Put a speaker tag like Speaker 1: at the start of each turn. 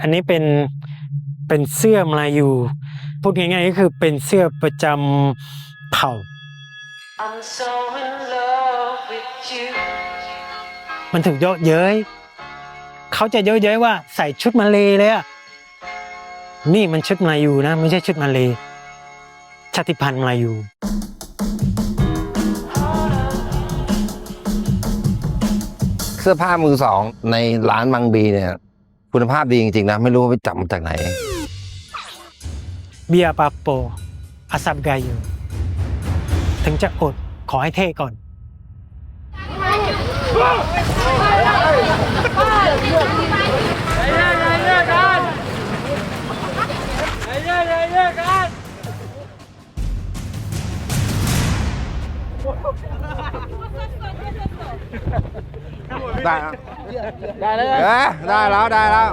Speaker 1: อันนี้เป็นเป็นเสื้อมาลายูพูดง่ายๆก็คือเป็นเสื้อประจำเผ่า
Speaker 2: I'm so in love with you.
Speaker 1: มันถูกเยอะเย้ยเขาจะเยอะเย้ยว่าใส่ชุดมาเลยเลยอะนี่มันชุดมาลายูนะ ไม่ใช่ชุดมาเลยชาติพันธุ์มาลายู
Speaker 3: เสื้อผ้ามือสองในร้านมังบีเนี่ย คุณภาพดีจริงๆนะ ไม่รู้ว่าไปจับมาจากไหน
Speaker 1: เบียปาโปอาซับกายูถึงจะอดขอให้เท่ก่อน
Speaker 3: ได้ แล้วได้แล้วได้แล้ว